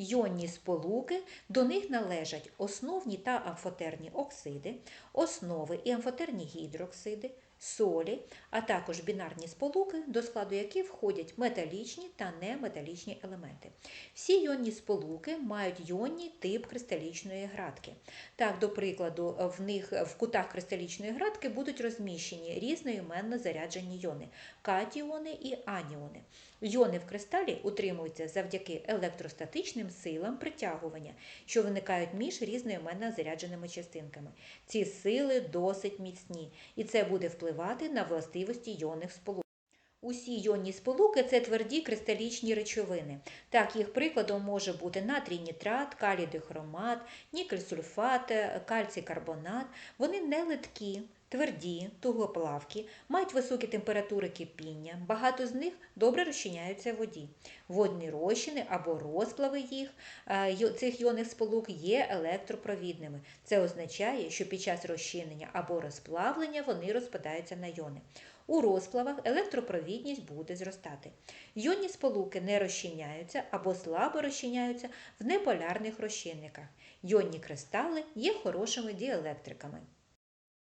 Йонні сполуки, до них належать основні та амфотерні оксиди, основи і амфотерні гідроксиди, солі, а також бінарні сполуки, до складу яких входять металічні та неметалічні елементи. Всі йонні сполуки мають йонний тип кристалічної градки. Так, до прикладу, в них в кутах кристалічної градки будуть розміщені різноіменно заряджені йони катіони і аніони. Йони в кристалі утримуються завдяки електростатичним силам притягування, що виникають між різноіменно зарядженими частинками. Ці сили досить міцні, і це буде впливати на властивості йонних сполук. Усі йонні сполуки це тверді кристалічні речовини. Так, їх прикладом може бути натрій нітрат, калій дихромат, нікель сульфат, кальцій карбонат. Вони не литкі, тверді, тугоплавкі, мають високі температури кипіння, багато з них добре розчиняються в воді. Водні розчини або розплави їх, е, цих йонних сполук є електропровідними. Це означає, що під час розчинення або розплавлення вони розпадаються на йони. У розплавах електропровідність буде зростати. Йонні сполуки не розчиняються або слабо розчиняються в неполярних розчинниках. Йонні кристали є хорошими діелектриками.